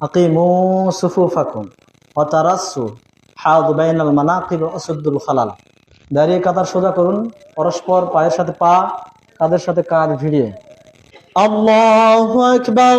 আকিমু সুফুফাকুম অতারাসু হাউদ বাইনাল মানাকিব অসুদ্দুল খালাল। দাঁড়িয়ে কাতার সোজা করুন, পরস্পর পায়ের সাথে পা কাদের সাথে কাঁধ ভিড়িয়ে। আল্লাহ আকবার।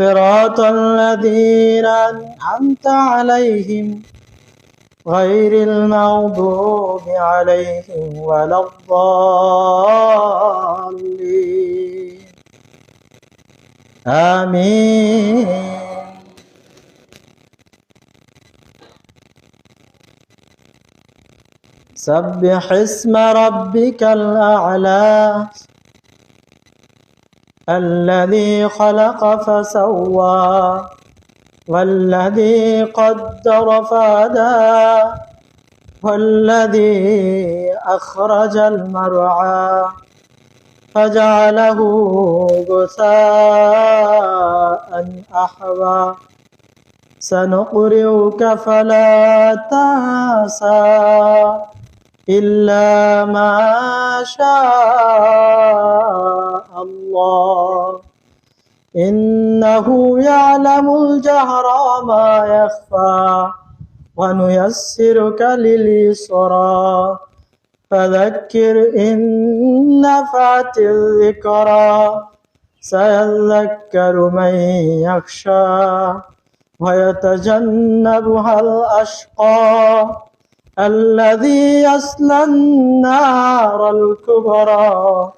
صراط الذين أنعمت عليهم غير المغضوب عليهم ولا الضالين. آمين. سبح اسم ربك الأعلى. الذي خلق فسوى والذي قدر فهدى والذي أخرج المرعى فجعله غثاء أحوى. سنقرئك فلا تنسى. إلا ما شاء الله إنه يعلم الجهر ما يخفى ونيسرك لليسرى فذكر إن نفعت الذكرى سيذكر من يخشى ويتجنبها الأشقى الذي يصلى النار الكبرى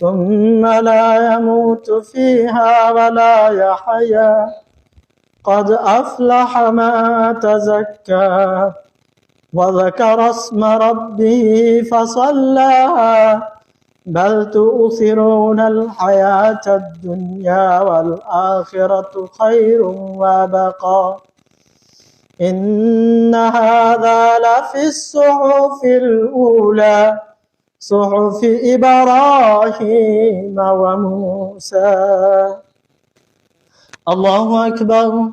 ثم لا يموت فيها ولا يحيا. قد أفلح ما تزكى وذكر اسم ربه فصلى. بل تؤثرون الحياة الدنيا والآخرة خير وبقى إن هذا لفي الصحف الأولى صحف إبراهيم وموسى. الله أكبر.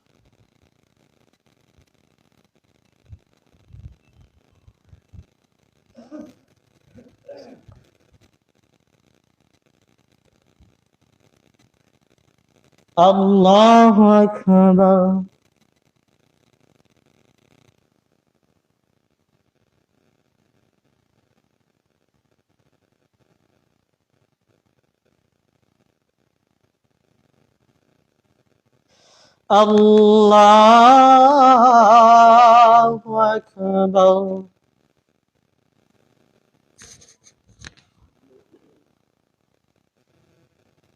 الله أكبر الله أكبر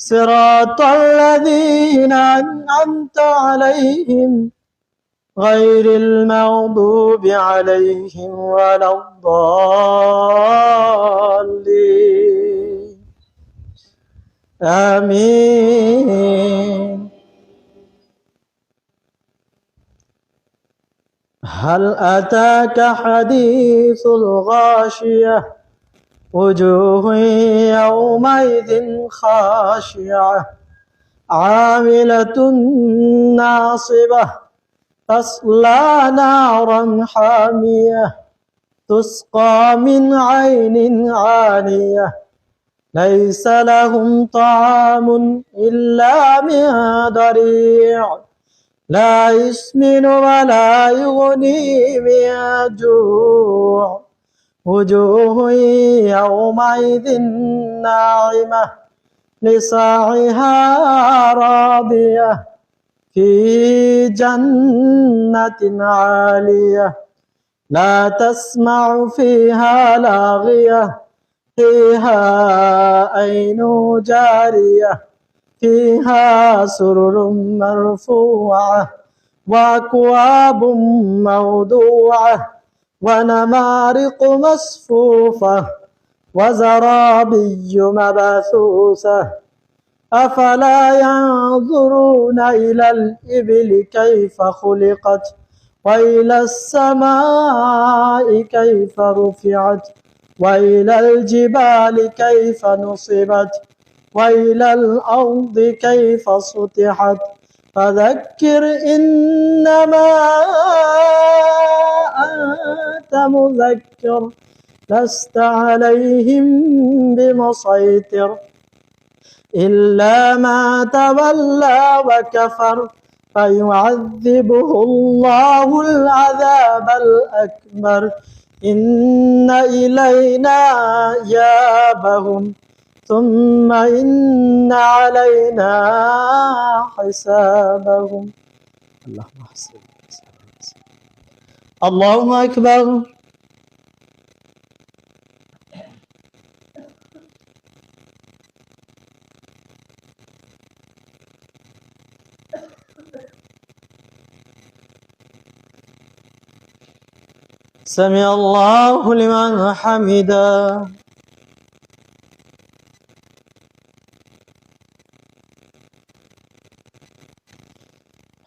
صراط الذين أنعمت عليهم غير المغضوب عليهم ولا الضالين. آمين. هل أتاك حديث الغاشية؟ وجوه يومئذ خاشعة عاملة ناصبة تصلى نارا حامية تسقى من عين عانية. ليس لهم طعام إلا من ضريع لا يسمن ولا يغني من جوع. وجوه يومئذ ناعمة لسعيها راضية في جنة عالية لا تسمع فيها لاغية فيها عين جارية فيها سرر مرفوعة وأكواب موضوعة. ونمارق مصفوفة وزرابي مبثوثة. أفلا ينظرون إلى الإبل كيف خلقت وإلى السماء كيف رفعت وإلى الجبال كيف نصبت وإلى الأرض كيف سطحت فذكر إنما أنت مذكر لست عليهم بمسيطر. إلا ما تولى وكفر فيعذبه الله العذاب الأكبر. إن إلينا إيابهم ثم إن علينا حسابهم. اللهم حسن الله أكبر. سمع الله لمن حمده.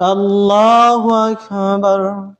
Allahu Ekber.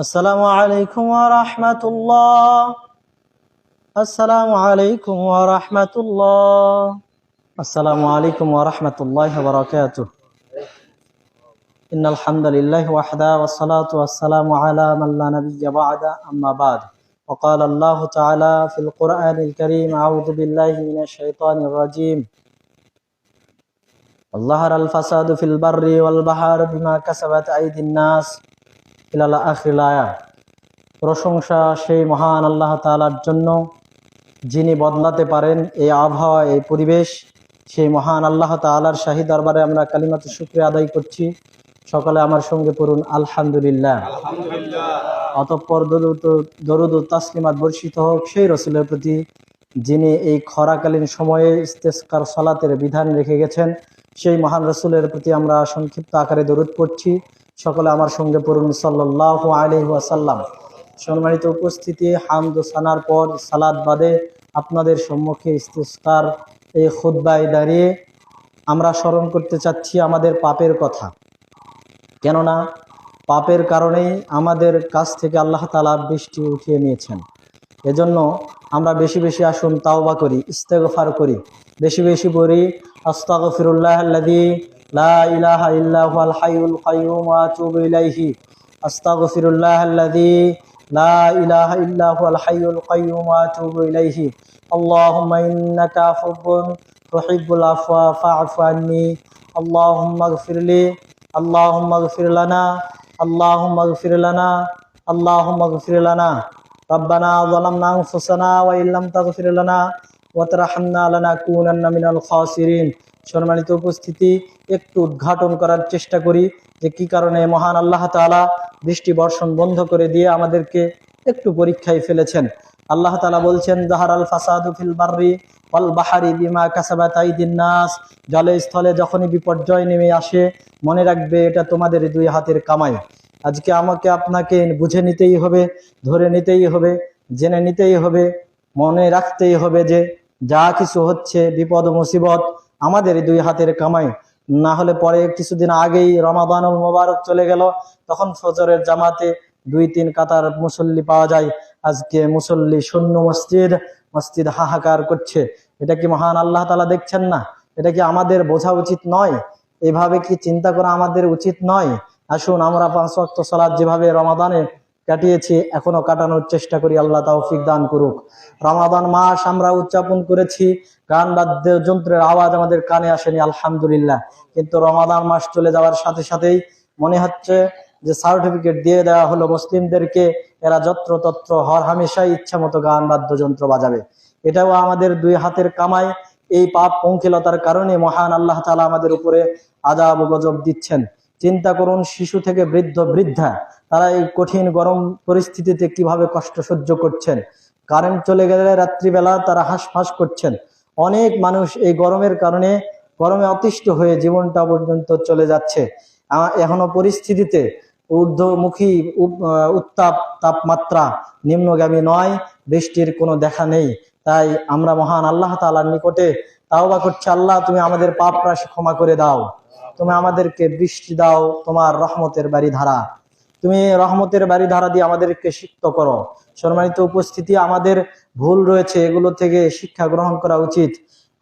السلام عليكم ورحمة الله. السلام عليكم ورحمة الله. السلام عليكم ورحمة الله وبركاته. إن الحمد لله وحده والصلاة والسلام على من لا نبي بعد أما بعد. وقال الله تعالى في القرآن الكريم أعوذ بالله من الشيطان الرجيم. ظهر الفساد في البر والبحر بما كسبت أيدي الناس. ইলালা প্রশংসা সেই মহান আল্লাহ তালার জন্য যিনি বদলাতে পারেন এই আবহাওয়া এই পরিবেশ। সেই মহান আল্লাহ তালার শাহী দরবারে আমরা কালিমাতে শুক্রিয়া আদায় করছি। সকালে আমার সঙ্গে পড়ুন আলহামদুলিল্লাহ। অতঃপর দরুদ দরুদ তাসলিমাত বর্ষিত হোক সেই রসুলের প্রতি যিনি এই খরাকালীন সময়ে ইস্তেস্কার সলাতের বিধান রেখে গেছেন সেই মহান রসুলের প্রতি আমরা সংক্ষিপ্ত আকারে দরুদ পড়ছি। সকলে আমার সঙ্গে পড়ুন সাল্লাহ আলহি ওয়াসাল্লাম। সম্মানিত উপস্থিতি, হামদ সানার পর সালাদ বাদে আপনাদের সম্মুখে ইস্তেস্কার এই খুদ্বায় দাঁড়িয়ে আমরা স্মরণ করতে চাচ্ছি আমাদের পাপের কথা। কেননা পাপের কারণেই আমাদের কাছ থেকে আল্লাহ তালা বৃষ্টি উঠিয়ে নিয়েছেন। এজন্য আমরা বেশি বেশি আসুন, তাওবা করি, ইস্তেগফার করি, বেশি বেশি أستغفر الله الذي لا إله إلا هو الحي القيوم وأتوب إليه. أستغفر الله الذي لا إله إلا هو الحي القيوم وأتوب إليه. اللهم إنك عفو تحب العفو فاعف عني. اللهم اغفر لي. اللهم اغفر لنا. اللهم اغفر لنا. اللهم اغفر لنا. ربنا ظلمنا أنفسنا وإن لم تغفر لنا সম্মানিত উপস্থিতি, একটু উদ্ঘাটন করার চেষ্টা করি যে কি কারণে মহান আল্লাহ তালা দৃষ্টি বর্ষণ বন্ধ করে দিয়ে আমাদেরকে একটু পরীক্ষায় ফেলেছেন। আল্লাহ তালা বলছেন, জাহারাল ফাসাদু ফিল বার্রি অল বাহারি বিমা কাসাবা তাইদিন নাস। জলে স্থলে যখনই বিপর্যয় নেমে আসে, মনে রাখবে এটা তোমাদের দুই হাতের কামাই। আজকে আমাকে আপনাকে বুঝে নিতেই হবে, ধরে নিতেই হবে, জেনে নিতেই হবে, মনে রাখতেই হবে যে যা কিছু হচ্ছে, বিপদ মুসিবত আমাদের দুই হাতের কামাই। না হলে পরে কিছুদিন আগেই রমাদান মোবারক চলে গেল, তখন ফজরের জামাতে দুই তিন কাতার মুসল্লি পাওয়া যায়। আজকে মুসল্লি শূন্য মসজিদ মসজিদ হাহাকার করছে। এটা কি মহান আল্লাহ তালা দেখছেন না? এটা কি আমাদের বোঝা উচিত নয়? এভাবে কি চিন্তা করা আমাদের উচিত নয়? আসুন আমরা পাঁচ ওয়াক্ত সালাদ যেভাবে রমাদানে কাটিয়েছি, এখনও কাটানোর চেষ্টা করি, আল্লাহ তৌফিক দান করুক। রমাদান মাস আমরা উদযাপন করেছি, গান বাদ্য যন্ত্রের আওয়াজ আমাদের কানে আসেনি, আলহামদুলিল্লাহ। কিন্তু রমাদান মাস চলে যাওয়ার সাথে সাথেই মনে হচ্ছে যে সার্টিফিকেট দিয়ে দেওয়া হলো মুসলিমদেরকে, এরা যত্র তত্র হর হামেশাই ইচ্ছা মতো গান বাদ্যযন্ত্র বাজাবে। এটাও আমাদের দুই হাতের কামাই, এই পাপ পঙ্কিলতার কারণে মহান আল্লাহ তালা আমাদের উপরে আজাব গজব দিচ্ছেন। চিন্তা করুন, শিশু থেকে বৃদ্ধ, বৃদ্ধা, তারা এই কঠিন গরম পরিস্থিতিতে কীভাবে কষ্ট সহ্য করছেন? কারেন্ট চলে গেলে রাত্রিবেলা তারা হাঁসফাঁস করছেন। অনেক মানুষ এই গরমের কারণে গরমে অতিষ্ঠ হয়ে জীবনটা পর্যন্ত চলে যাচ্ছে। এখনও পরিস্থিতিতে ঊর্ধ্বমুখী উত্তাপ তাপমাত্রা নিম্নগামী নয়, বৃষ্টির কোনো দেখা নেই। তাই আমরা মহান আল্লাহ তাআলার নিকটে তাওবা করছি, আল্লাহ তুমি আমাদের পাপ রাশি ক্ষমা করে দাও। তুমি আমাদেরকে বৃষ্টি দাও, তোমার রহমতের বাড়ি ধারা তুমি রহমতের বাড়ি ধারা দিয়ে আমাদেরকে সিক্ত করো। সম্মানিত উপস্থিতি, আমাদের ভুল রয়েছে, এগুলো থেকে শিক্ষা গ্রহণ করা উচিত।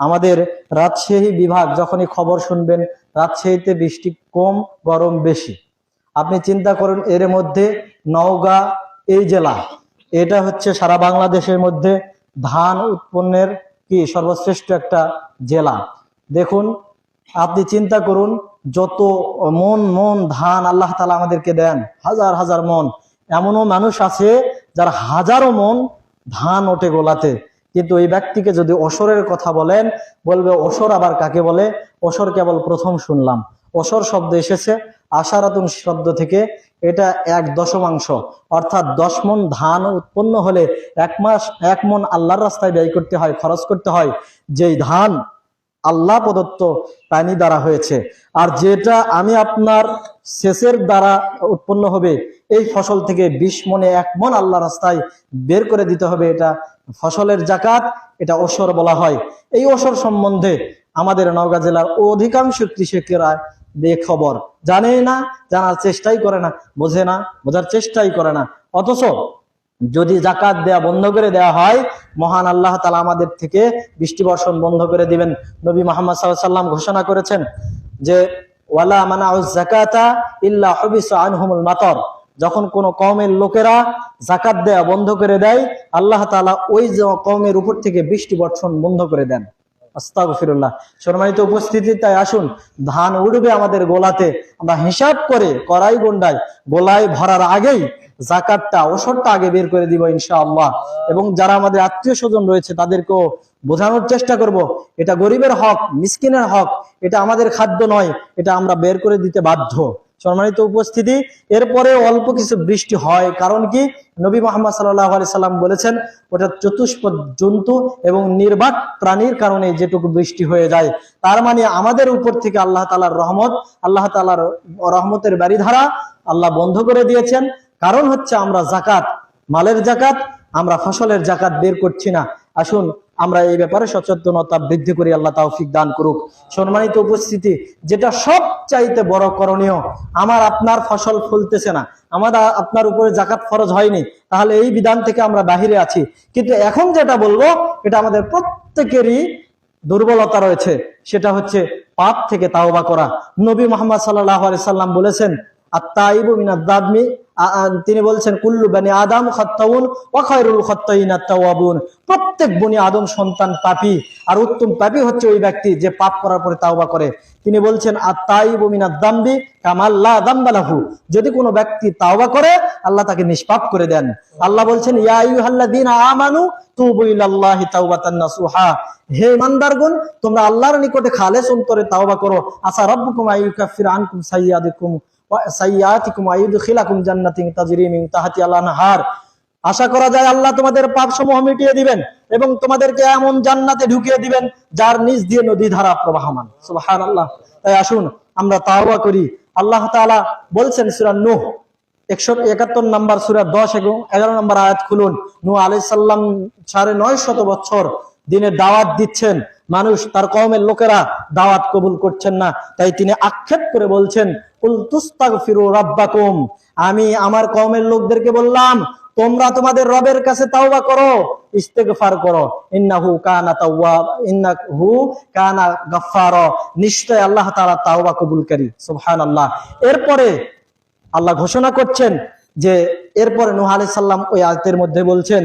আমাদের রাজশাহী বিভাগ যখনই খবর শুনবেন, রাজশাহীতে বৃষ্টি কম, গরম বেশি। আপনি চিন্তা করুন, এর মধ্যে নওগাঁ এই জেলা, এটা হচ্ছে সারা বাংলাদেশের মধ্যে ধান উৎপন্নের কি সর্বশ্রেষ্ঠ একটা জেলা। দেখুন, আপনি চিন্তা করুন যত মন মন, ধান আল্লাহ তালা আমাদেরকে দেন, হাজার হাজার মন। এমনও মানুষ আছে যার হাজারো মন ধান ওঠে গোলাতে। কিন্তু এই ব্যক্তিকে যদি অসরের কথা বলেন, বলবে অসর আবার কাকে বলে? অসর কেবল প্রথম শুনলাম। অসর শব্দ এসেছে, আশারাতুন শব্দ থেকে। এটা এক দশমাংশ। অর্থাৎ দশ মন ধান উৎপন্ন হলে এক মাস, এক মন আল্লাহর রাস্তায় ব্যয় করতে হয়, খরচ করতে হয়। যেই ধান আল্লাহ প্রদত্ত পানি দ্বারা হয়েছে। আর যেটা আমি আপনার সেচের দ্বারা উৎপন্ন হবে, এই ফসল থেকে বিশ মনে এক মন আল্লাহ রাস্তায় বের করে দিতে হবে, এটা ফসলের জাকাত, এটা ওসর বলা হয়। এই ওসর সম্বন্ধে আমাদের নওগাঁ জেলার অধিকাংশ কৃষকেরা বেখবর। জানে না, জানার চেষ্টাই করে না, বোঝে না, বোঝার চেষ্টাই করে না। অথচ যদি জাকাত দেয়া বন্ধ করে দেওয়া হয়, মহান আল্লাহ তালা আমাদের থেকে বৃষ্টি বর্ষণ বন্ধ করে দিবেন। নবী মোহাম্মদ সাল্লাম ঘোষণা করেছেন যে, ওয়ালা মানা জাকাতা ইল্লা হবিস আনহুমুল মাতর। যখন কোন কমের লোকেরা জাকাত দেয়া বন্ধ করে দেয়, আল্লাহ তালা ওই কমের উপর থেকে বৃষ্টি বর্ষণ বন্ধ করে দেন। উপস্থিতি, তাই আসুন, ধান উঠবে আমাদের গোলাতে। আমরা হিসাব করে কড়াই গন্ডায় গোলায় ভরার আগেই জাকাতটা, ওষুধটা আগে বের করে দিব ইনশাআল্লাহ। এবং যারা আমাদের আত্মীয় স্বজন রয়েছে, তাদেরকেও বোঝানোর চেষ্টা করব। এটা গরিবের হক, মিসকিনের হক, এটা আমাদের খাদ্য নয়, এটা আমরা বের করে দিতে বাধ্য। সম্মানিত উপস্থিতি এরপরে অল্প কিছু বৃষ্টি হয়, কারণ কি? নবী মোহাম্মদ সাল্লাহ আলি সাল্লাম বলেছেন, ওটা চতুষ্পদ জন্তু এবং নির্বাক প্রাণীর কারণে যেটুকু বৃষ্টি হয়ে যায়, তার মানে আমাদের উপর থেকে আল্লাহ তালার রহমত, আল্লাহ তালার রহমতের বাড়িধারা আল্লাহ বন্ধ করে দিয়েছেন। কারণ হচ্ছে আমরা জাকাত, মালের জাকাত, আমরা ফসলের জাকাত বের করছি না। আসুন, আমরা এই ব্যাপারে সচেতনতা বৃদ্ধি করি, আল্লাহ তৌফিক দান করুক। সম্মানিত উপস্থিতি, যেটা সব চাইতে বড় করণীয়, আমার আপনার ফসল ফলতেছে না, আমাদের, আপনার উপরে জাকাত ফরজ হয়নি, তাহলে এই বিধান থেকে আমরা বাহিরে আছি। কিন্তু এখন যেটা বলব, এটা আমাদের প্রত্যেকেরই দুর্বলতা রয়েছে, সেটা হচ্ছে পাপ থেকে তাওবা করা। নবী মোহাম্মদ সাল্লাহ আলি সাল্লাম বলেছেন আত্মাইবু আ- তিনি বলছেন, কুল্লু বানি আদম খত্তাউন ওয়া খায়রুল খত্তাইন আত-তাওয়াবুন প্রত্যেক বনি আদম সন্তান পাপী, আর উত্তম পাপী হচ্ছে ওই ব্যক্তি যে পাপ করার পরে তাওবা করে। তিনি বলছেন আত্মাইবু মিনাদ-দামবি কামাল্লা দামবালাহু যদি কোনো ব্যক্তি তাওবা করে, আল্লাহ তাকে নিষ্পাপ করে দেন। আল্লাহ বলছেন, ইয়া আইয়ুহাল্লাযীনা আমানু তুবু ইলাল্লাহি তাওবাতান নাসুহা। হে ইমানদারগণ, তোমরা আল্লাহর নিকটে খালেস অন্তরে তাওবা করো। আসা রাব্বুকুম আইয়ুকাফির আনকুম সাইয়্যাদিকুম। আশা করা যায় আল্লাহ তোমাদের পাপ সমূহ মিটিয়ে দিবেন এবং তোমাদেরকে এমন জান্নাতে ঢুকিয়ে দিবেন যার নিচ দিয়ে নদী ধারা প্রবাহমান। সুবহানাল্লাহ। তাই আসুন, আমরা তাওবা করি। আল্লাহ তাআলা বলছেন সূরা নূহ, একশো একাত্তর নাম্বার সুরা দশ এবং এগারো নম্বর আয়াত খুলুন। নু আলাই সাল্লাম সাড়ে নয় শত বছর দিনে দাওয়াত দিচ্ছেন। মানুষ, তার কওমের লোকেরা দাওয়াত কবুল করছেন না। তাই তিনি আক্ষেপ করে বলছেন আমি আমার কওমের লোকদেরকে বললাম, তোমরা তোমাদের রবের কাছে তাওবা করো, ইস্তেগফার করো। ইন্নাহু কানা তাওয়াব ইন্নাহু কানা গাফফার। নিশ্চয় আল্লাহ তাআলা তাওবা কবুলকারী সুবহানাল্লাহ। এরপরে আল্লাহ ঘোষণা করছেন যে, এরপরে নুহ আলাইহিস সাল্লাম ওই আয়াতের মধ্যে বলছেন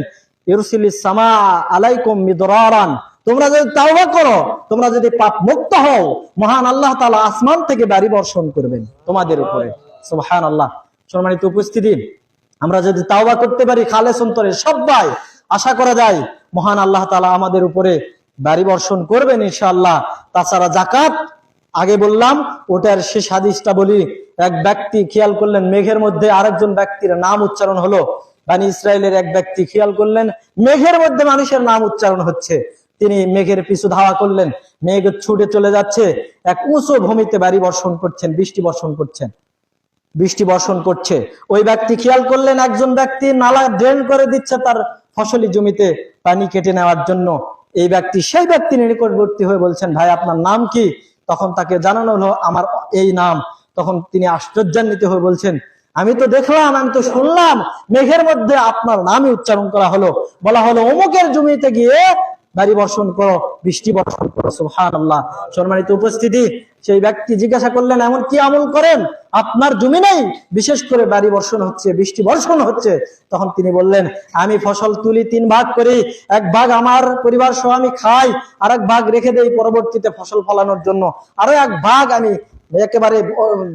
ইউরসিলিস সামা আলাইকুম মিদরারান। তোমরা যদি তাওবা করো, তোমরা যদি পাপ মুক্ত হও, মহান আল্লাহ তালা আসমান থেকে বাড়ি বর্ষণ করবেন তোমাদের উপরে। সুবহানাল্লাহ। সম্মানিত উপস্থিতি, আমরা যদি তাওবা করতে পারি খালেস অন্তরে সবাই আশা করা যায় মহান আল্লাহ তালা আমাদের উপরে বাড়ি বর্ষণ করবেন ইনশাআল্লাহ। তাছাড়া জাকাত আগে বললাম, ওটার শেষ হাদিসটা বলি, এক ব্যক্তি খেয়াল করলেন মেঘের মধ্যে আরেকজন ব্যক্তির নাম উচ্চারণ হলো, বানি ইসরায়েলের এক ব্যক্তি খেয়াল করলেন, মেঘের মধ্যে মানুষের নাম উচ্চারণ হচ্ছে। তিনি মেঘের পিছু ধাওয়া করলেন। মেঘ ছুটে চলে যাচ্ছে। এক উঁচু ভূমিতে বাড়ি বর্ষণ করছেন, বৃষ্টি বর্ষণ করছেন। বৃষ্টি বর্ষণ করছে। ওই ব্যক্তি খেয়াল করলেন, একজন ব্যক্তি নালা ড্রেন করে দিচ্ছে তার ফসলি জমিতে পানি কেটে নেওয়ার জন্য। এই ব্যক্তি সেই ব্যক্তি নিকটবর্তী হয়ে বলছেন, ভাই, আপনার নাম কি? তখন তাকে জানানো হলো, আমার এই নাম। তখন তিনি আশ্চর্যান্বিত হয়ে বলছেন, আমি তো দেখলাম, আমি তো শুনলাম, মেঘের মধ্যে আপনার নামই উচ্চারণ করা হলো। বলা হলো, অমুকের জমিতে গিয়ে বাড়ি বর্ষণ করো, বৃষ্টি বর্ষণ করো সুহান আল্লাহ সম্মানিত উপস্থিতি, সেই ব্যক্তি জিজ্ঞাসা করলেন, এমন কি আমল করেন? আপনার জমি নেই? বিশেষ করে বাড়ি বর্ষণ হচ্ছে, বৃষ্টি বর্ষণ হচ্ছে। তখন তিনি বললেন, আমি ফসল তুলি, তিন ভাগ করি। এক ভাগ আমার পরিবার সহ আমি খাই আর এক ভাগ রেখে দেই পরবর্তীতে ফসল ফলানোর জন্য। আরও এক ভাগ আমি একেবারে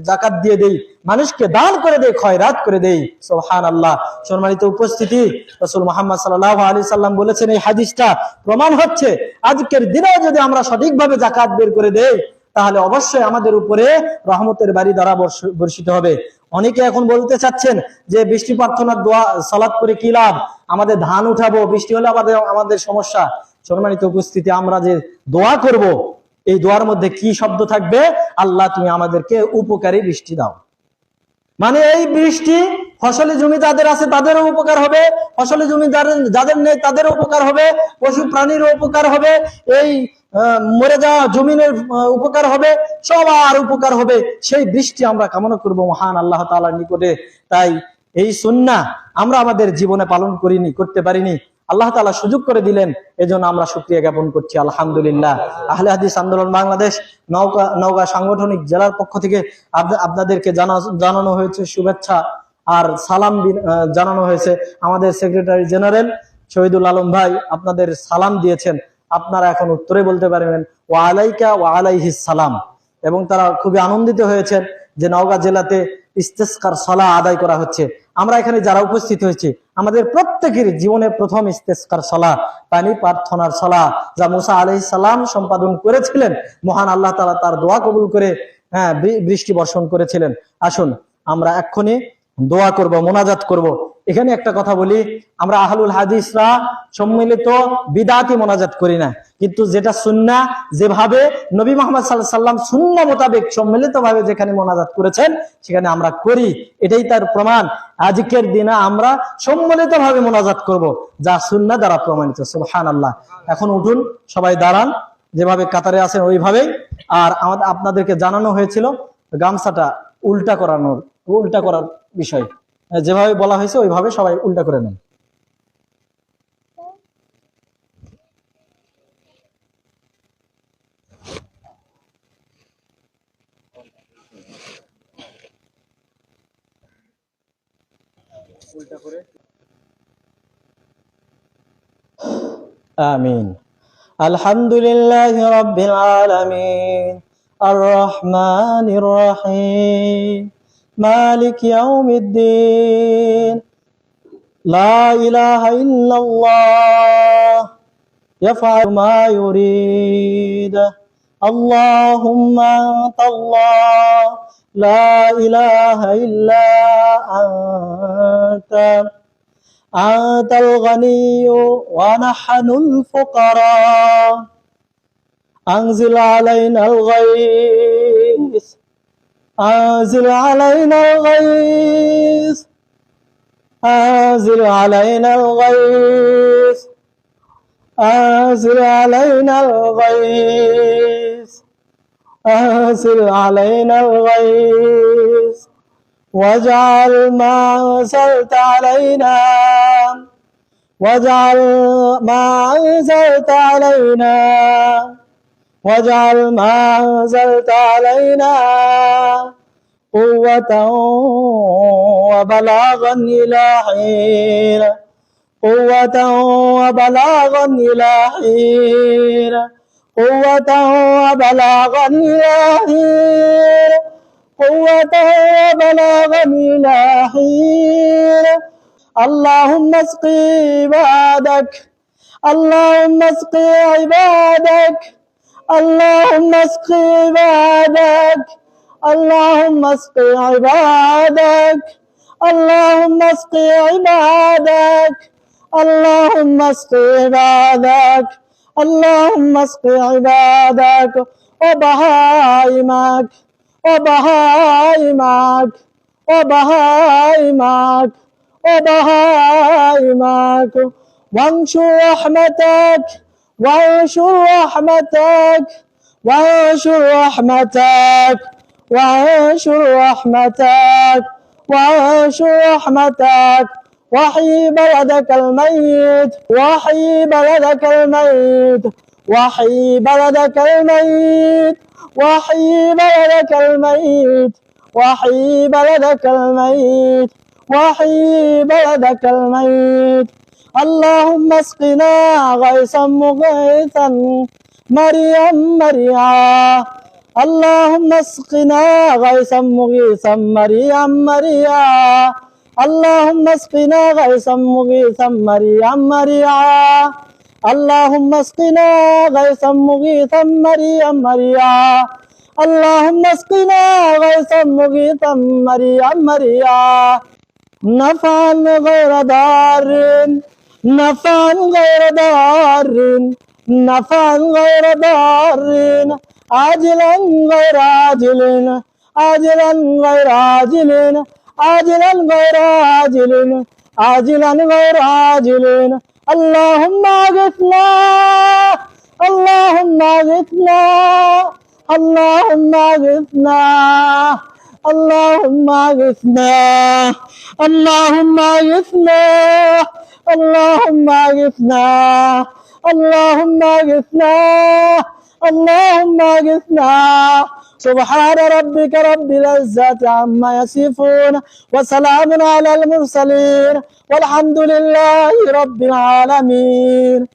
জাকাত দিয়ে দেই, মানুষকে দান করে দেই, খয়রাত করে দেই। সোহান আল্লাহ সম্মানিত উপস্থিতি, রসুল মোহাম্মদ সাল্লাহ আলি সাল্লাম বলেছেন এই হাদিসটা। প্রমাণ হচ্ছে, আজকের দিনে যদি আমরা সঠিকভাবে জাকাত বের করে দেই, তাহলে অবশ্যই আমাদের উপরে রহমতের বাড়ি দ্বারা বর্ষ- বর্ষিত হবে। অনেকে এখন বলতে চাচ্ছেন যে, বৃষ্টি প্রার্থনার দোয়া সালাদ করে কি লাভ? আমাদের ধান উঠাবো, বৃষ্টি হলে আমাদের আমাদের সমস্যা। সম্মানিত উপস্থিতি, আমরা যে দোয়া করব এই দোয়ার মধ্যে কি শব্দ থাকবে? আল্লাহ, তুমি আমাদেরকে উপকারী বৃষ্টি দাও। মানে এই বৃষ্টি ফসলি জমি যাদের আছে, তাদেরও উপকার হবে। ফসলি জমি যাদের নেই, তাদেরও উপকার হবে। পশু প্রাণীরও উপকার হবে। এই মরে যাওয়া জমিনের উপকার হবে। সবার উপকার হবে। সেই বৃষ্টি আমরা কামনা করব মহান আল্লাহ তাআলার নিকটে। তাই এই সুন্না আমরা আমাদের জীবনে পালন করিনি, করতে পারিনি। আল্লাহ তাআলা সুযোগ করে দিলেন, এজন্য আমরা শুক্রিয়া জ্ঞাপন করছি। আলহামদুলিল্লাহ। আহলে হাদিস আন্দোলন বাংলাদেশ নৌকা নওগাঁ সাংগঠনিক জেলার পক্ষ থেকে আপনাদেরকে জানা, জানানো হয়েছে শুভেচ্ছা আর সালাম জানানো হয়েছে আমাদের সেক্রেটারি জেনারেল শহীদুল আলম ভাই, আপনাদের সালাম দিয়েছেন। আপনারা এখন উত্তরে বলতে পারবেন ও আলাইকা ও আলাইহিস সালাম। এবং তারা খুবই আনন্দিত হয়েছেন যে নওগাঁ জেলাতে ইস্তেস্কার সলা আদায় করা হচ্ছে। আমরা এখানে যারা উপস্থিত হয়েছি, আমাদের প্রত্যেকের জীবনে প্রথম ইস্তেস্কার সলা পানি প্রার্থনার সলা যা মুসা আলহ সালাম সম্পাদন করেছিলেন, মহান আল্লাহ তালা তার দোয়া কবুল করে হ্যাঁ বৃষ্টি বর্ষণ করেছিলেন। আসুন, আমরা এক্ষুনি দোয়া করব, মোনাজাত করব। এখানে একটা কথা বলি, আমরা আহলুল হাদিসরা সম্মিলিত বিদাতি মোনাজাত করি না। কিন্তু যেটা সুন্না, যেভাবে নবী মোহাম্মদ সাল্লাহ সাল্লাম সুন্না মোতাবেক সম্মিলিত ভাবে যেখানে মোনাজাত করেছেন, সেখানে আমরা করি। এটাই তার প্রমাণ। আজকের দিনে আমরা সম্মিলিত ভাবে মোনাজাত করব, যা সুন্না দ্বারা প্রমাণিত সুবহান আল্লাহ এখন উঠুন, সবাই দাঁড়ান। যেভাবে কাতারে আছেন, ওইভাবেই। আর আমাদের আপনাদেরকে জানানো হয়েছিল, গামছাটা উল্টা করানোর উল্টা করার বিষয়। হ্যাঁ, যেভাবে বলা হয়েছে, ওইভাবে সবাই উল্টা করে নেন। আমিন। আলহামদুলিল্লাহ রব্বিল আলামিন। আর রহমানির রহিম। مالك يوم الدين. لا إله إلا الله. يفعل ما يريد. اللهم أنت الله. لا إله إلا أنت. أنت الغني ونحن الفقراء. أنزل علينا الغيث. أنزل علينا الغيث. أنزل علينا الغيث. أنزل علينا الغيث. أنزل علينا الغيث. واجعل ما أنزلت علينا. واجعل ما أنزلت علينا. واجعل ما أنزلت علينا قوة وبلاغا إلى حين. قوة وبلاغا إلى حين. قوة وبلاغا إلى حين. قوة وبلاغا إلى حين. اللهم اسق عبادك. اللهم اسق عبادك. اللهم اسق عبادك. اللهم اسق عبادك. اللهم اسق عبادك. اللهم اسق عبادك. اللهم اسق عبادك. وبهائمك. وبهائمك. وبهائمك. وبهائمك. وانشر رحمتك. وانشر رحمتك وانشر رحمتك وانشر رحمتك وانشر رحمتك. وحي بلدك الميت وحي بلدك الميت وحي بلدك الميت وحي بلدك الميت وحي بلدك الميت وحي بلدك الميت. اللهم اسقنا غيثا مغيثا مريا مريعا اللهم اسقنا غيثا مغيثا مريعا مريعا اللهم اسقنا غيثا مغيثا مريعا مريعا اللهم اسقنا غيثا مغيثا مريعا مريعا اللهم اسقنا غيثا مغيثا مريعا مريعا نفعا غير ضار نفعا غير ضار نفعا غير ضار عاجلا غير عاجل عاجلا غير عاجل عاجلا غير عاجل عاجلا غير عاجل اللهم اغثنا اللهم اغثنا اللهم اغثنا اللهم اغثنا اللهم اغثنا اللهم اغثنا اللهم اغثنا اللهم اغثنا سبحان ربك رب العزة عما يصفون وسلام على المرسلين والحمد لله رب العالمين